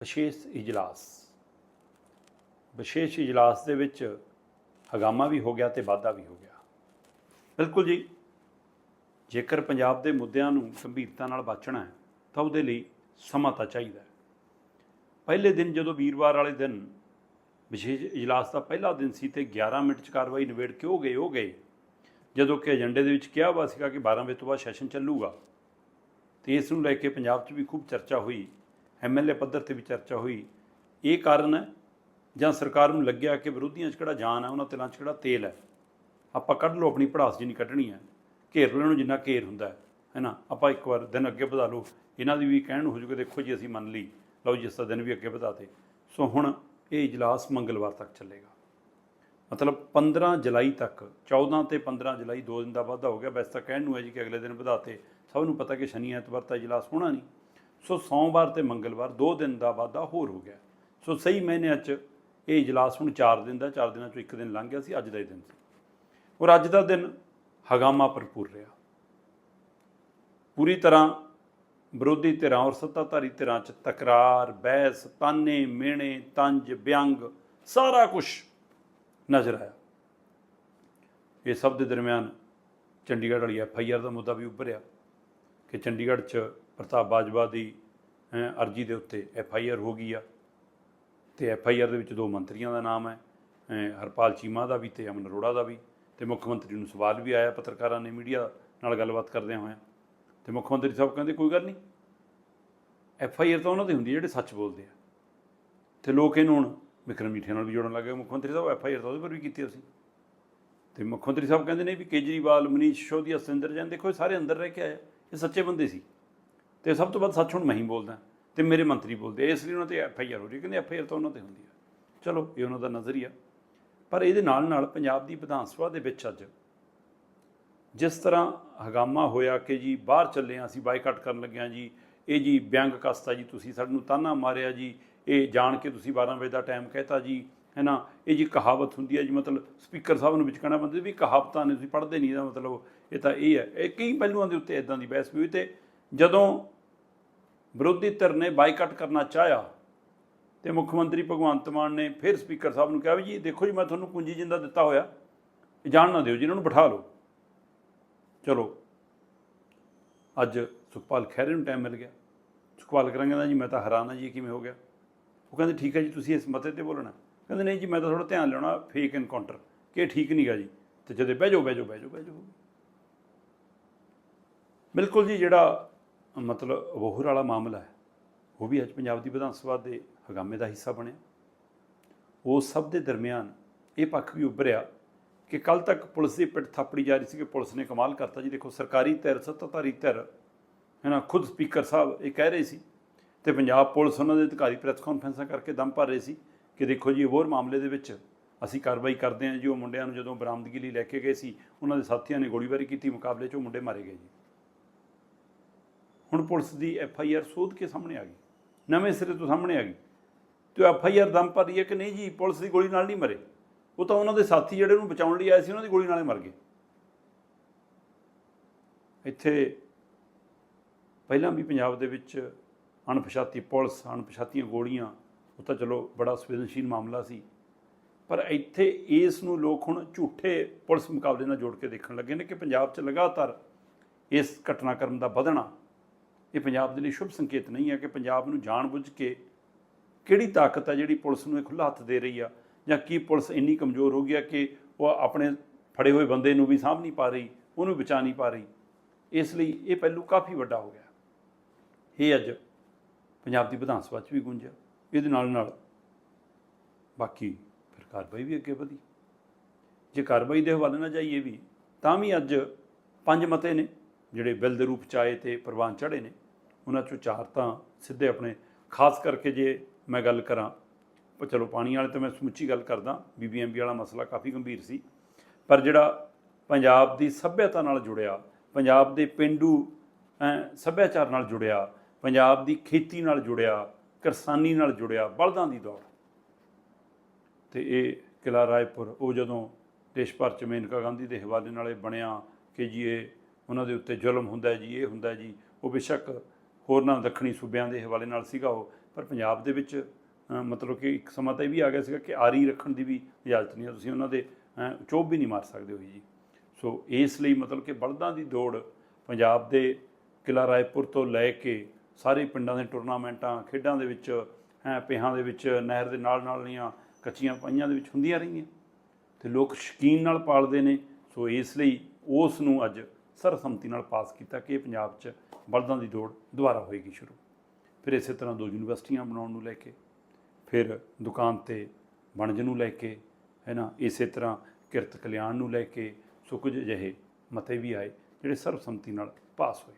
ਵਿਸ਼ੇਸ਼ ਇਜਲਾਸ। ਵਿਸ਼ੇਸ਼ ਇਜਲਾਸ ਦੇ ਵਿੱਚ ਹਗਾਮਾ ਵੀ ਹੋ ਗਿਆ ਤੇ ਵਾਧਾ ਵੀ ਹੋ ਗਿਆ। ਬਿਲਕੁਲ ਜੀ, ਜੇਕਰ ਪੰਜਾਬ ਦੇ ਮੁੱਦਿਆਂ ਨੂੰ ਗੰਭੀਰਤਾ ਨਾਲ ਬਾਚਣਾ ਹੈ, ਤਾਂ ਉਹਦੇ ਲਈ ਸਮਾਂ ਤਾਂ ਚਾਹੀਦਾ ਹੈ। ਪਹਿਲੇ ਦਿਨ ਜਦੋਂ ਵੀਰਵਾਰ ਵਾਲੇ ਦਿਨ ਵਿਸ਼ੇਸ਼ ਇਜਲਾਸ ਦਾ ਪਹਿਲਾ ਦਿਨ ਸੀ ਤੇ 11 ਮਿੰਟ ਚ ਕਾਰਵਾਈ ਨਿਬੇੜ ਕੇ ਉਹ ਗਏ ਹੋ ਗਏ। ਜਦੋਂ ਕਿ ਏਜੰਡੇ ਦੇ ਵਿੱਚ ਕਿਹਾ ਵਾ ਸੀਗਾ ਕਿ 12 ਵਜੇ ਤੋਂ ਬਾਅਦ ਸੈਸ਼ਨ ਚੱਲੂਗਾ। ਤੇ ਇਸ ਨੂੰ ਲੈ ਕੇ ਪੰਜਾਬ 'ਚ ਵੀ ਖੂਬ ਚਰਚਾ ਹੋਈ। ਐਮਐਲਏ ਪੱਧਰ ਤੇ ਵੀ ਚਰਚਾ ਹੋਈ। ਇਹ ਕਾਰਨ ਹੈ ਜਾਂ ਸਰਕਾਰ ਨੂੰ ਲੱਗਿਆ ਕਿ ਵਿਰੋਧੀਆਂ 'ਚ ਕਿਹੜਾ ਜਾਨ ਹੈ ਉਹਨਾਂ ਤਿਲਾਂ 'ਚ ਕਿਹੜਾ ਤੇਲ ਹੈ ਆਪਾਂ ਕੱਢ ਲਓ, ਆਪਣੀ ਪੜਾਸ ਜਿੰਨੀ ਕੱਢਣੀ ਹੈ ਘੇਰ ਲੈਣ ਨੂੰ ਜਿੰਨਾ ਘੇਰ ਹੁੰਦਾ ਹੈ, ਹੈਨਾ? ਆਪਾਂ ਇੱਕ ਵਾਰ ਦਿਨ ਅੱਗੇ ਵਧਾ ਲਓ। ਇਹਨਾਂ ਦੀ ਵੀ ਕਹਿਣ ਨੂੰ ਹੋ ਜੂਗਾ, ਦੇਖੋ ਜੀ, ਅਸੀਂ ਮੰਨ ਲਈ। ਲਓ ਜੀ ਇਸ ਦਾ ਦਿਨ ਵੀ ਅੱਗੇ ਵਧਾਤੇ। ਸੋ ਹੁਣ ਇਹ ਇਜਲਾਸ ਮੰਗਲਵਾਰ ਤੱਕ ਚੱਲੇਗਾ। ਮਤਲਬ 15 ਜੁਲਾਈ ਤੱਕ 14 ਤੇ 15 ਜੁਲਾਈ ਦੋ ਦਿਨ ਦਾ ਵਾਧਾ ਹੋ ਗਿਆ। ਵੈਸੇ ਤਾਂ ਕਹਿਣ ਨੂੰ ਹੈ ਜੀ ਕਿ ਅਗਲੇ ਦਿਨ ਵਧਾਤੇ। ਸਭ ਨੂੰ ਪਤਾ ਕਿ ਸ਼ਨੀ ਐਤਵਾਰ ਤਾਂ ਇਜਲਾਸ ਹੋਣਾ ਨਹੀਂ। ਸੋ ਸੋਮਵਾਰ ਤੇ ਮੰਗਲਵਾਰ ਦੋ ਦਿਨ ਦਾ ਵਾਧਾ ਹੋਰ ਹੋ ਗਿਆ। ਸੋ ਸਹੀ ਮਹੀਨਿਆਂ 'ਚ ਇਹ ਇਜਲਾਸ ਹੁਣ 4 ਦਿਨ ਦਾ 4 ਦਿਨਾਂ 'ਚੋਂ ਇੱਕ ਦਿਨ ਲੰਘ ਗਿਆ ਸੀ, ਅੱਜ ਦਾ ਹੀ ਦਿਨ ਸੀ। ਔਰ ਅੱਜ ਦਾ ਦਿਨ ਹਗਾਮਾ ਭਰਪੂਰ ਰਿਹਾ। ਪੂਰੀ ਤਰ੍ਹਾਂ ਵਿਰੋਧੀ ਧਿਰਾਂ ਔਰ ਸੱਤਾਧਾਰੀ ਧਿਰਾਂ 'ਚ ਤਕਰਾਰ, ਬਹਿਸ, ਤਾਨੇ ਮੇਣੇ ਤੰਜ, ਵਿਅੰਗ, ਸਾਰਾ ਕੁਝ ਨਜ਼ਰ ਆਇਆ। ਇਹ ਸਭ ਦੇ ਦਰਮਿਆਨ ਚੰਡੀਗੜ੍ਹ ਵਾਲੀ ਐਫ ਆਈ ਆਰ ਦਾ ਮੁੱਦਾ ਵੀ ਉੱਭਰਿਆ ਕਿ ਚੰਡੀਗੜ੍ਹ 'ਚ ਪ੍ਰਤਾਪ ਬਾਜਵਾ ਦੀ ਅਰਜੀ ਦੇ ਉੱਤੇ ਐਫ ਆਈ ਆਰ ਹੋ ਗਈ ਆ। ਤੇ ਐਫ ਆਈ ਆਰ ਦੇ ਵਿੱਚ ਦੋ ਮੰਤਰੀਆਂ ਦਾ ਨਾਮ ਹੈ ਹਰਪਾਲ ਚੀਮਾ ਦਾ ਵੀ ਤੇ ਅਮਨ ਅਰੋੜਾ ਦਾ ਵੀ। ਤੇ ਮੁੱਖ ਮੰਤਰੀ ਨੂੰ ਸਵਾਲ ਵੀ ਆਇਆ, ਪੱਤਰਕਾਰਾਂ ਨੇ ਮੀਡੀਆ ਨਾਲ ਗੱਲਬਾਤ ਕਰਦਿਆਂ ਹੋਇਆਂ। ਤੇ ਮੁੱਖ ਮੰਤਰੀ ਸਾਹਿਬ ਕਹਿੰਦੇ, ਕੋਈ ਗੱਲ ਨਹੀਂ। ਐਫ ਆਈ ਆਰ ਤਾਂ ਉਹਨਾਂ ਦੀ ਹੁੰਦੀ ਹੈ ਜਿਹੜੇ ਸੱਚ ਬੋਲਦੇ ਆ। ਤੇ ਲੋਕ ਇਹਨੂੰ ਹੁਣ ਵਿਕਰਮ ਮੀਠੇ ਨਾਲ ਵੀ ਜੋੜਨ ਲੱਗੇ ਮੁੱਖ ਮੰਤਰੀ ਸਾਹਿਬ ਐਫ ਆਈ ਆਰ ਤਾਂ ਉਹਦੇ ਪਰ ਵੀ ਕੀਤੀ ਅਸੀਂ। ਤੇ ਮੁੱਖ ਮੰਤਰੀ ਸਾਹਿਬ ਕਹਿੰਦੇ ਨੇ ਵੀ ਕੇਜਰੀਵਾਲ, ਮਨੀਸ਼ ਸਿਸੋਦੀਆ ਸੁਰਿੰਦਰ ਜੈਨ, ਦੇਖੋ ਇਹ ਸਾਰੇ ਅੰਦਰ ਰਹਿ ਕੇ ਆਏ ਇਹ ਸੱਚੇ ਬੰਦੇ ਸੀ। ਤੇ ਸਭ ਤੋਂ ਵੱਧ ਸੱਚ ਹੁਣ ਮੈਂ ਹੀ ਬੋਲਦਾ ਤੇ ਮੇਰੇ ਮੰਤਰੀ ਬੋਲਦੇ ਇਸ ਲਈ ਉਹਨਾਂ ਤੇ ਐਫ ਆਈ ਆਰ ਹੋ ਰਹੀ ਕਹਿੰਦੇ ਐਫ ਆਈ ਆਰ ਤਾਂ ਉਹਨਾਂ ਤੇ ਹੁੰਦੀ ਹੈ ਚਲੋ, ਇਹ ਉਹਨਾਂ ਦਾ ਨਜ਼ਰੀਆ। ਪਰ ਇਹਦੇ ਨਾਲ ਨਾਲ ਪੰਜਾਬ ਦੀ ਵਿਧਾਨ ਸਭਾ ਦੇ ਵਿੱਚ ਅੱਜ ਜਿਸ ਤਰ੍ਹਾਂ ਹਗਾਮਾ ਹੋਇਆ ਕਿ ਜੀ ਬਾਹਰ ਚੱਲੇ ਹਾਂ ਅਸੀਂ ਬਾਈਕਾਟ ਕਰਨ ਲੱਗੇ ਹਾਂ ਜੀ, ਇਹ ਜੀ ਵਿਅੰਗ ਕਸਤਾ ਜੀ, ਤੁਸੀਂ ਸਾਨੂੰ ਤਾਨਾ ਮਾਰਿਆ ਜੀ, ਇਹ ਜਾਣ ਕੇ ਤੁਸੀਂ 12 ਵਜੇ ਦਾ ਟਾਈਮ ਕਹਿਤਾ ਜੀ ਹੈ ਨਾ ਇਹ ਜੀ ਕਹਾਵਤ ਹੁੰਦੀ ਹੈ ਜੀ, ਮਤਲਬ ਸਪੀਕਰ ਸਾਹਿਬ ਨੂੰ ਵਿੱਚ ਕਹਿਣਾ ਬੰਦੇ ਵੀ ਕਹਾਵਤਾਂ ਨੇ, ਤੁਸੀਂ ਪੜ੍ਹਦੇ ਨਹੀਂ ਇਹਦਾ ਮਤਲਬ, ਇਹ ਤਾਂ ਇਹ ਹੈ। ਇਹ ਕਈ ਪਹਿਲੂਆਂ ਦੇ ਉੱਤੇ ਇਦਾਂ ਦੀ ਬਹਿਸ ਵੀ ਹੋਈ ਤੇ ਜਦੋਂ ਵਿਰੋਧੀ ਧਿਰ ਨੇ ਬਾਈਕਾਟ ਕਰਨਾ ਚਾਹਿਆ ਤੇ ਮੁੱਖ ਮੰਤਰੀ ਭਗਵੰਤ ਮਾਨ ਨੇ ਫਿਰ ਸਪੀਕਰ ਸਾਹਿਬ ਨੂੰ ਕਿਹਾ ਵੀ ਜੀ, ਦੇਖੋ ਜੀ, ਮੈਂ ਤੁਹਾਨੂੰ ਕੁੰਜੀ ਜਿੰਦਾ ਦਿੱਤਾ ਹੋਇਆ। ਇਹ ਜਾਣ ਨਾ ਦਿਓ ਜੀ, ਇਹਨਾਂ ਨੂੰ ਬਿਠਾ ਲਓ। ਚਲੋ। ਅੱਜ ਸੁਖਪਾਲ ਖਹਿਰੇ ਨੂੰ ਟਾਈਮ ਮਿਲ ਗਿਆ। ਸੁਖਪਾਲ ਖਹਿਰਾ ਕਹਿੰਦਾ ਜੀ, ਮੈਂ ਤਾਂ ਹੈਰਾਨ ਹਾਂ ਜੀ ਕਿਵੇਂ ਹੋ ਗਿਆ? ਉਹ ਕਹਿੰਦੇ, ਠੀਕ ਹੈ ਜੀ, ਤੁਸੀਂ ਇਸ ਮਤੇ ਤੇ ਬੋਲਣਾ। ਕਹਿੰਦੇ, ਨਹੀਂ ਜੀ, ਮੈਂ ਤਾਂ ਥੋੜਾ ਧਿਆਨ ਲੈਣਾ ਫੇਕ ਇਨਕਾਊਂਟਰ ਕਿ ਇਹ ਠੀਕ ਨਹੀਂਗਾ ਜੀ। ਤੇ ਜਦੇ ਬਹਿ ਜਾਓ ਬਹਿ ਜਾਓ ਬਹਿ ਜਾਓ ਬਹਿ ਜਾਓ। ਬਿਲਕੁਲ ਜੀ, ਜਿਹੜਾ ਮਤਲਬ ਵੋਹਰ ਵਾਲਾ ਮਾਮਲਾ ਹੈ। ਉਹ ਵੀ ਅੱਜ ਪੰਜਾਬ ਦੀ ਵਿਧਾਨ ਸਭਾ ਦੇ ਹਗਾਮੇ ਦਾ ਹਿੱਸਾ ਬਣਿਆ। ਉਹ ਸਭ ਦੇ ਦਰਮਿਆਨ ਇਹ ਪੱਖ ਵੀ ਉੱਭਰਿਆ ਕਿ ਕੱਲ ਤੱਕ ਪੁਲਿਸ ਦੀ ਪਿੱਠ ਥਾਪੜੀ ਜਾ ਰਹੀ ਸੀ ਕਿ ਪੁਲਿਸ ਨੇ ਕਮਾਲ ਕਰਤਾ ਜੀ। ਦੇਖੋ, ਸਰਕਾਰੀ ਧਿਰ, ਸੱਤਾਧਾਰੀ ਧਿਰ, ਹੈ ਨਾ, ਖੁਦ ਸਪੀਕਰ ਸਾਹਿਬ ਇਹ ਕਹਿ ਰਹੇ ਸੀ ਤੇ ਪੰਜਾਬ ਪੁਲਿਸ ਉਹਨਾਂ ਦੇ ਅਧਿਕਾਰੀ ਪ੍ਰੈਸ ਕਾਨਫਰੰਸਾਂ ਕਰਕੇ ਦਮ ਭਰ ਰਹੇ ਸੀ ਕਿ ਦੇਖੋ ਜੀ, ਹੋਰ ਮਾਮਲੇ ਦੇ ਵਿੱਚ ਅਸੀਂ ਕਾਰਵਾਈ ਕਰਦੇ ਹਾਂ ਜੀ। ਉਹ ਮੁੰਡਿਆਂ ਨੂੰ ਜਦੋਂ ਬਰਾਮਦਗੀ ਲਈ ਲੈ ਕੇ ਗਏ ਸੀ, ਉਹਨਾਂ ਦੇ ਸਾਥੀਆਂ ਨੇ ਗੋਲੀਬਾਰੀ ਕੀਤੀ, ਮੁਕਾਬਲੇ 'ਚ ਉਹ ਮੁੰਡੇ ਮਾਰੇ ਗਏ ਜੀ। ਹੁਣ ਪੁਲਿਸ ਦੀ ਐਫ ਆਈ ਆਰ ਸੋਧ ਕੇ ਸਾਹਮਣੇ ਆ ਗਈ। ਨਵੇਂ ਸਿਰੇ ਤੋਂ ਸਾਹਮਣੇ ਆ ਗਈ। ਤੇ ਐਫ ਆਈ ਆਰ ਦਮ ਭਰ ਹੈ ਕਿ ਨਹੀਂ ਜੀ, ਪੁਲਿਸ ਦੀ ਗੋਲੀ ਨਾਲ ਨਹੀਂ ਮਰੇ। ਉਹ ਤਾਂ ਉਹਨਾਂ ਦੇ ਸਾਥੀ ਜਿਹੜੇ ਉਹਨੂੰ ਬਚਾਉਣ ਲਈ ਆਏ ਸੀ, ਉਹਨਾਂ ਦੀ ਗੋਲੀ ਨਾਲੇ ਮਰ ਗਏ। ਇੱਥੇ ਪਹਿਲਾਂ ਵੀ ਪੰਜਾਬ ਦੇ ਵਿੱਚ ਅਣਪਛਾਤੀ ਪੁਲਿਸ, ਅਣਪਛਾਤੀਆਂ ਗੋਲੀਆਂ, ਉਹ ਤਾਂ ਚਲੋ ਬੜਾ ਸੰਵੇਦਨਸ਼ੀਲ ਮਾਮਲਾ ਸੀ। ਪਰ ਇੱਥੇ ਇਸ ਨੂੰ ਲੋਕ ਹੁਣ ਝੂਠੇ ਪੁਲਿਸ ਮੁਕਾਬਲੇ ਨਾਲ ਜੋੜ ਕੇ ਦੇਖਣ ਲੱਗੇ ਨੇ ਕਿ ਪੰਜਾਬ 'ਚ ਲਗਾਤਾਰ ਇਸ ਘਟਨਾਕ੍ਰਮ ਦਾ ਵਧਣਾ ਇਹ ਪੰਜਾਬ ਦੇ ਲਈ ਸ਼ੁਭ ਸੰਕੇਤ ਨਹੀਂ ਹੈ ਕਿ ਪੰਜਾਬ ਨੂੰ ਜਾਣਬੁੱਝ ਕੇ ਕਿਹੜੀ ਤਾਕਤ ਹੈ ਜਿਹੜੀ ਪੁਲਿਸ ਨੂੰ ਇਹ ਖੁੱਲ੍ਹਾ ਹੱਥ ਦੇ ਰਹੀ ਆ ਜਾਂ ਕੀ ਪੁਲਿਸ ਇੰਨੀ ਕਮਜ਼ੋਰ ਹੋ ਗਈ ਆ ਕਿ ਉਹ ਆਪਣੇ ਫੜੇ ਹੋਏ ਬੰਦੇ ਨੂੰ ਵੀ ਸਾਂਭ ਨਹੀਂ ਪਾ ਰਹੀ, ਉਹਨੂੰ ਬਚਾ ਨਹੀਂ ਪਾ ਰਹੀ। ਇਸ ਲਈ ਇਹ ਪਹਿਲੂ ਕਾਫੀ ਵੱਡਾ ਹੋ ਗਿਆ। ਇਹ ਅੱਜ ਪੰਜਾਬ ਦੀ ਵਿਧਾਨ ਸਭਾ 'ਚ ਵੀ ਗੂੰਜਿਆ ਇਹਦੇ ਨਾਲ ਨਾਲ ਬਾਕੀ ਫਿਰ ਕਾਰਵਾਈ ਵੀ ਅੱਗੇ ਵਧੀ। ਜੇ ਕਾਰਵਾਈ ਦੇ ਹਵਾਲੇ ਨਾਲ ਜਾਈਏ ਵੀ, ਤਾਂ ਵੀ ਅੱਜ ਪੰਜ ਮਤੇ ਨੇ। ਜਿਹੜੇ ਬਿੱਲ ਦੇ ਰੂਪ ਚ ਆਏ ਤੇ ਪ੍ਰਵਾਨ ਚੜੇ ਨੇ, ਉਹਨਾਂ ਚੋਂ ਚਾਰ ਤਾਂ ਸਿੱਧੇ ਆਪਣੇ, ਖਾਸ ਕਰਕੇ ਜੇ ਮੈਂ ਗੱਲ ਕਰਾਂ ਪਰ ਚਲੋ ਪਾਣੀ ਵਾਲੇ ਤਾਂ ਮੈਂ ਸਮੁੱਚੀ ਗੱਲ ਕਰਦਾ ਬੀਬੀਐਮਬੀ ਵਾਲਾ ਮਸਲਾ ਕਾਫੀ ਗੰਭੀਰ ਸੀ, ਪਰ ਜਿਹੜਾ ਪੰਜਾਬ ਦੀ ਸੱਭਿਅਤਾ ਨਾਲ ਜੁੜਿਆ, ਪੰਜਾਬ ਦੇ ਪਿੰਡੂ ਸੱਭਿਆਚਾਰ ਨਾਲ ਜੁੜਿਆ, ਪੰਜਾਬ ਦੀ ਖੇਤੀ ਨਾਲ ਜੁੜਿਆ ਕਿਰਸਾਨੀ ਨਾਲ ਜੁੜਿਆ, ਬਲਦਾਂ ਦੀ ਦੌੜ। ਤੇ ਇਹ ਕਿਲਾ ਰਾਏਪੁਰ, ਉਹ ਜਦੋਂ ਦੇਸ਼ ਭਰ ਚ ਮੇਨਕਾ ਗਾਂਧੀ ਦੇ ਹਵਾਲੇ ਨਾਲ ਇਹ ਬਣਿਆ, ਕਿ ਜੀ ਇਹ ਉਹਨਾਂ ਦੇ ਉੱਤੇ ਜ਼ੁਲਮ ਹੁੰਦਾ ਜੀ ਇਹ ਹੁੰਦਾ ਜੀ। ਉਹ ਬੇਸ਼ੱਕ ਹੋਰਨਾਂ ਦੱਖਣੀ ਸੂਬਿਆਂ ਦੇ ਹਵਾਲੇ ਨਾਲ ਸੀਗਾ ਉਹ। ਪਰ ਪੰਜਾਬ ਦੇ ਵਿੱਚ ਮਤਲਬ ਕਿ ਇੱਕ ਸਮਾਂ ਤਾਂ ਇਹ ਵੀ ਆ ਗਿਆ ਸੀਗਾ ਕਿ ਆਰੀ ਰੱਖਣ ਦੀ ਵੀ ਇਜਾਜ਼ਤ ਨਹੀਂ ਹੈ ਤੁਸੀਂ ਉਹਨਾਂ ਦੇ ਅ, ਚੋਬ ਵੀ ਨਹੀਂ ਮਾਰ ਸਕਦੇ ਹੋ ਜੀ। ਸੋ ਇਸ ਲਈ ਮਤਲਬ ਕਿ ਬਲਦਾਂ ਦੀ ਦੌੜ ਪੰਜਾਬ ਦੇ ਕਿਲਾ ਰਾਏਪੁਰ ਤੋਂ ਲੈ ਕੇ ਸਾਰੇ ਪਿੰਡਾਂ ਦੇ ਟੂਰਨਾਮੈਂਟਾਂ ਖੇਡਾਂ ਦੇ ਵਿੱਚ ਹੈ ਪਿਆਂ ਦੇ ਵਿੱਚ ਨਹਿਰ ਦੇ ਨਾਲ ਨਾਲ ਦੀਆਂ ਕੱਚੀਆਂ ਪਾਈਆਂ ਦੇ ਵਿੱਚ ਹੁੰਦੀਆਂ ਰਹੀਆਂ। ਤੇ ਲੋਕ ਸ਼ਕੀਨ ਨਾਲ ਪਾਲਦੇ ਨੇ। ਸੋ ਇਸ ਲਈ ਉਸ ਨੂੰ ਅੱਜ ਸਰਸੰਮਤੀ ਨਾਲ ਪਾਸ ਕੀਤਾ ਕਿ ਇਹ ਪੰਜਾਬ 'ਚ ਬਲਦਾਂ ਦੀ ਦੌੜ ਦੁਬਾਰਾ ਹੋਏਗੀ ਸ਼ੁਰੂ। ਫਿਰ ਇਸੇ ਤਰ੍ਹਾਂ ਦੋ ਯੂਨੀਵਰਸਿਟੀਆਂ ਬਣਾਉਣ ਨੂੰ ਲੈ ਕੇ, ਫਿਰ ਦੁਕਾਨ ਤੇ ਵਣਜ ਨੂੰ ਲੈ ਕੇ ਹੈ ਨਾ ਇਸੇ ਤਰ੍ਹਾਂ ਕਿਰਤ ਕਲਿਆਣ ਨੂੰ ਲੈ ਕੇ ਸੋ ਕੁਝ ਅਜਿਹੇ ਮਤੇ ਵੀ ਆਏ ਜਿਹੜੇ ਸਰਬਸੰਮਤੀ ਨਾਲ ਪਾਸ ਹੋਏ।